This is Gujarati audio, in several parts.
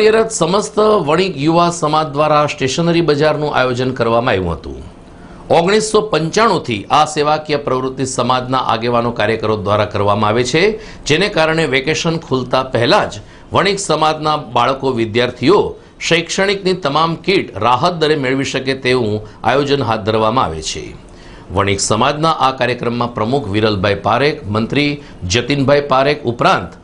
કાર્યરત સમસ્ત વણિક યુવા સમાજ દ્વારા સ્ટેશનરી બજારનું આયોજન કરવામાં આવ્યું હતું. ઓગણીસો પંચાણુંથી આ સેવાકીય પ્રવૃત્તિ સમાજના આગેવાનો કાર્યકરો દ્વારા કરવામાં આવે છે, જેને કારણે વેકેશન ખુલતા પહેલાં જ વણિક સમાજના બાળકો, વિદ્યાર્થીઓ શૈક્ષણિકની તમામ કીટ રાહત દરે મેળવી શકે તેવું આયોજન હાથ ધરવામાં આવે છે. વણિક સમાજના આ કાર્યક્રમમાં પ્રમુખ વિરલભાઈ પારેખ, મંત્રી જતીનભાઈ પારેખ ઉપરાંત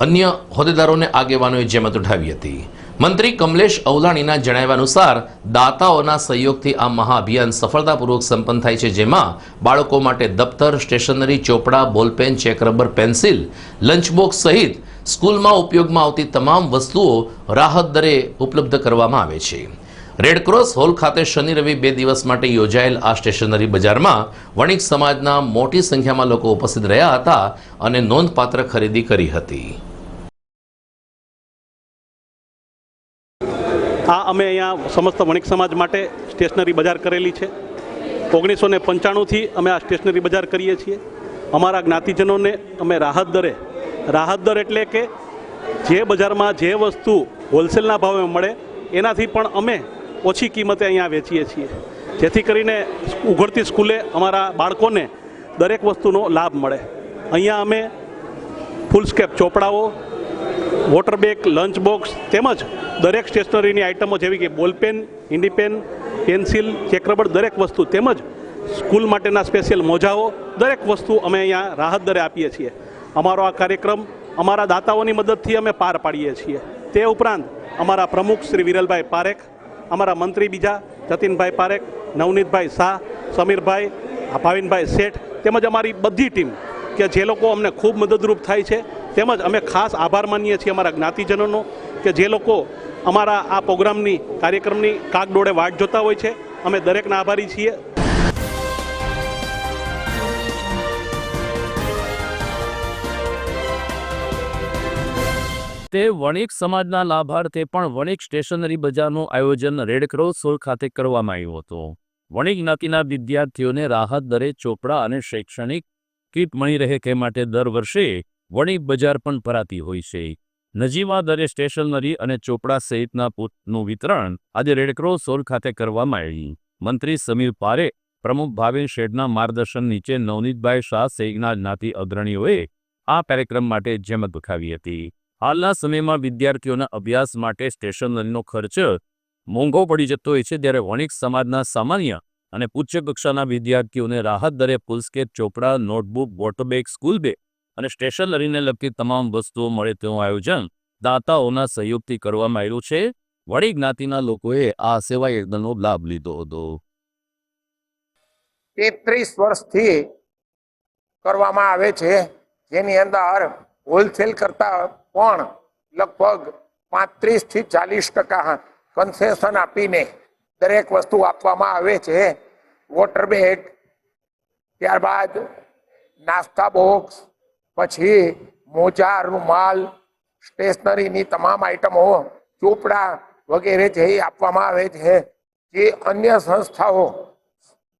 અન્ય હોદ્દેદારોને આગેવાનોએ જેમત ઉઠાવી હતી. મંત્રી કમલેશ અવલાણીના જણાવ્યા અનુસાર, દાતાઓના સહયોગથી આ મહાઅભિયાન સફળતાપૂર્વક સંપન્ન થાય છે, જેમાં બાળકો માટે દફતર, સ્ટેશનરી, ચોપડા, બોલપેન, ચેક રબર, પેન્સિલ, લંચબોક્સ સહિત સ્કૂલમાં ઉપયોગમાં આવતી તમામ વસ્તુઓ રાહત દરે ઉપલબ્ધ કરવામાં આવે છે. રેડક્રોસ હોલ ખાતે શનિ રવિ બે દિવસ માટે યોજાયેલ આ સ્ટેશનરી બજારમાં વણિક સમાજના મોટી સંખ્યામાં લોકો ઉપસ્થિત રહ્યા હતા અને નોંધપાત્ર ખરીદી કરી હતી. આ અમે અહીંયા સમસ્ત વણિક સમાજ માટે સ્ટેશનરી બજાર કરેલી છે. ઓગણીસો ને પંચાણુંથી અમે આ સ્ટેશનરી બજાર કરીએ છીએ. અમારા જ્ઞાતિજનોને અમે રાહત દરે. રાહત દર એટલે કે જે બજારમાં જે વસ્તુ હોલસેલના ભાવે મળે, એનાથી પણ અમે ઓછી કિંમતે અહીંયા વેચીએ છીએ. જેથી કરીને ઉઘડતી સ્કૂલે અમારા બાળકોને દરેક વસ્તુનો લાભ મળે. અહીંયા અમે ફૂલ સ્કેપ ચોપડાઓ વોટર બેગ, લંચ બોક્સ તેમજ દરેક સ્ટેશનરીની આઇટમો જેવી કે બોલપેન ઇન્ડીપેન પેન્સિલ ચેકરબડ દરેક વસ્તુ તેમજ સ્કૂલ માટેના સ્પેશિયલ મોજાઓ દરેક વસ્તુ અમે અહીંયા રાહત દરે આપીએ છીએ. અમારો આ કાર્યક્રમ અમારા દાતાઓની મદદથી અમે પાર પાડીએ છીએ. તે ઉપરાંત અમારા પ્રમુખ શ્રી વિરલભાઈ પારેખ, અમારા મંત્રી બીજા જતીનભાઈ પારેખ, નવનીતભાઈ શાહ, સમીરભાઈ, ભાવિનભાઈ શેઠ તેમજ અમારી બધી ટીમ કે જે લોકો અમને ખૂબ મદદરૂપ થાય છે. તેમજ અમે ખાસ આભાર માનીએ છીએ અમારા જ્ઞાતિજનોનો કે જે લોકો અમારા આ પ્રોગ્રામની કાર્યક્રમની કાગડોળે વાટ જોતા હોય છે. અમે દરેકના આભારી છીએ. તે વણિક સમાજના લાભાર્થે પણ વણિક સ્ટેશનરી બજારનું આયોજન રેડક્રોસ સોલ ખાતે કરવામાં આવ્યું હતું. વણિક જ્ઞાતિના વિદ્યાર્થીઓને રાહત દરે ચોપડા અને શૈક્ષણિક કીટ મળી રહે તે માટે દર વર્ષે વણિક બજાર પણ ભરાતી હોય છે. નજીવા દરે સ્ટેશનરી અને ચોપડા સહિતના પૂતનું વિતરણ આજે રેડક્રોસ હોલ ખાતે કરવામાં આવ્યું. મંત્રી સમીર પારે પ્રમુખ ભાવિન શેઠના માર્ગદર્શન નીચે નવનીતભાઈ શાહ સહિતના જ્ઞાતિ અગ્રણીઓએ આ કાર્યક્રમ માટે જેમત દુખાવી હતી. હાલના સમયમાં વિદ્યાર્થીઓના અભ્યાસ માટે સ્ટેશનરીનો ખર્ચ મોંઘો પડી જતો હોય છે ત્યારે વણિક સમાજના સામાન્ય અને ઉચ્ચ કક્ષાના વિદ્યાર્થીઓને રાહત દરે પુલસ્કેપ ચોપડા, notebook, water bag, school bag અને સ્ટેશનરીને લગતી તમામ વસ્તુઓ મળે તેવું આયોજન દાતાઓના સહયોગથી કરવામાં આવ્યું છે. વળી જ્ઞાતિના લોકોએ આ સેવા યજ્ઞનો લાભ લીધો હતો. તેત્રીસ વર્ષથી કરવામાં આવે છે. જેની અંદર હોલસેલ કરતા પણ લગભગ પાંત્રીસથી ચાલીસ ટકા કન્સેશન આપીને દરેક વસ્તુ આપવામાં આવે છે. વોટર બેગ ત્યારબાદ નાસ્તા બોક્સ પછી મોજા રૂમાલ સ્ટેશનરીની તમામ આઈટમો ચોપડા વગેરે જે આપવામાં આવે છે, જે અન્ય સંસ્થાઓ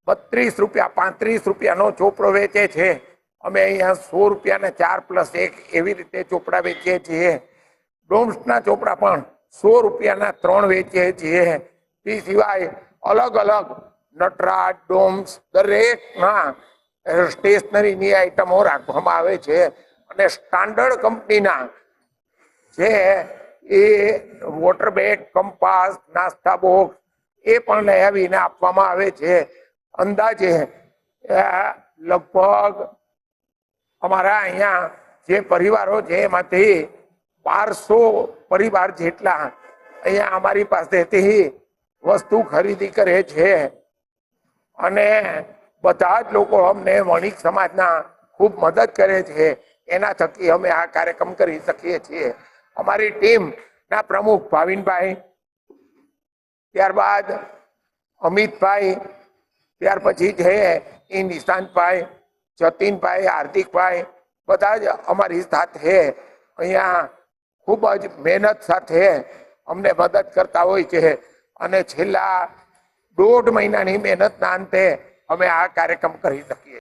બત્રીસ રૂપિયા, પાંત્રીસ રૂપિયાનો ચોપડો વેચે છે. અમે અહીંયા સો રૂપિયાને ચાર પ્લસ એક એવી રીતે ચોપડા વેચીએ છીએ. ડોમ્સના ચોપડા પણ સો રૂપિયાના ત્રણ વેચીએ છીએ. તે સિવાય અલગ અલગ નટરાજ ડોમ્સ દરેકના સ્ટેશનરીની આઈટમો રાખવામાં આવે છે. અને સ્ટાન્ડર્ડ કંપનીના જે એ વોટર બેગ કંપાસ નાસ્તા બોક્સ એ પણ લઈ આવીને આપવામાં આવે છે. અંદાજે લગભગ અમારા અહીંયા જે પરિવારો છે એમાંથી બારસો પરિવાર જેટલા અહીંયા અમારી પાસેથી વસ્તુ ખરીદી કરે છે. અને બધા જ લોકો અમને વણિક સમાજના ખૂબ મદદ કરે છે. એના થકી અમે આ કાર્યક્રમ કરી શકીએ છીએ. અમારી ટીમ ના પ્રમુખ ભાવિનભાઈ, ત્યારબાદ અમિતભાઈ, ત્યાર પછી છે એ નિશાંતભાઈ, જતીનભાઈ, હાર્દિકભાઈ, બધા જ અમારી સાથે અહીંયા ખૂબ જ મહેનત સાથે અમને મદદ કરતા હોય છે. અને છેલ્લા દોઢ મહિનાની મહેનતના અંતે અમે આ કાર્યક્રમ કરી શકીએ.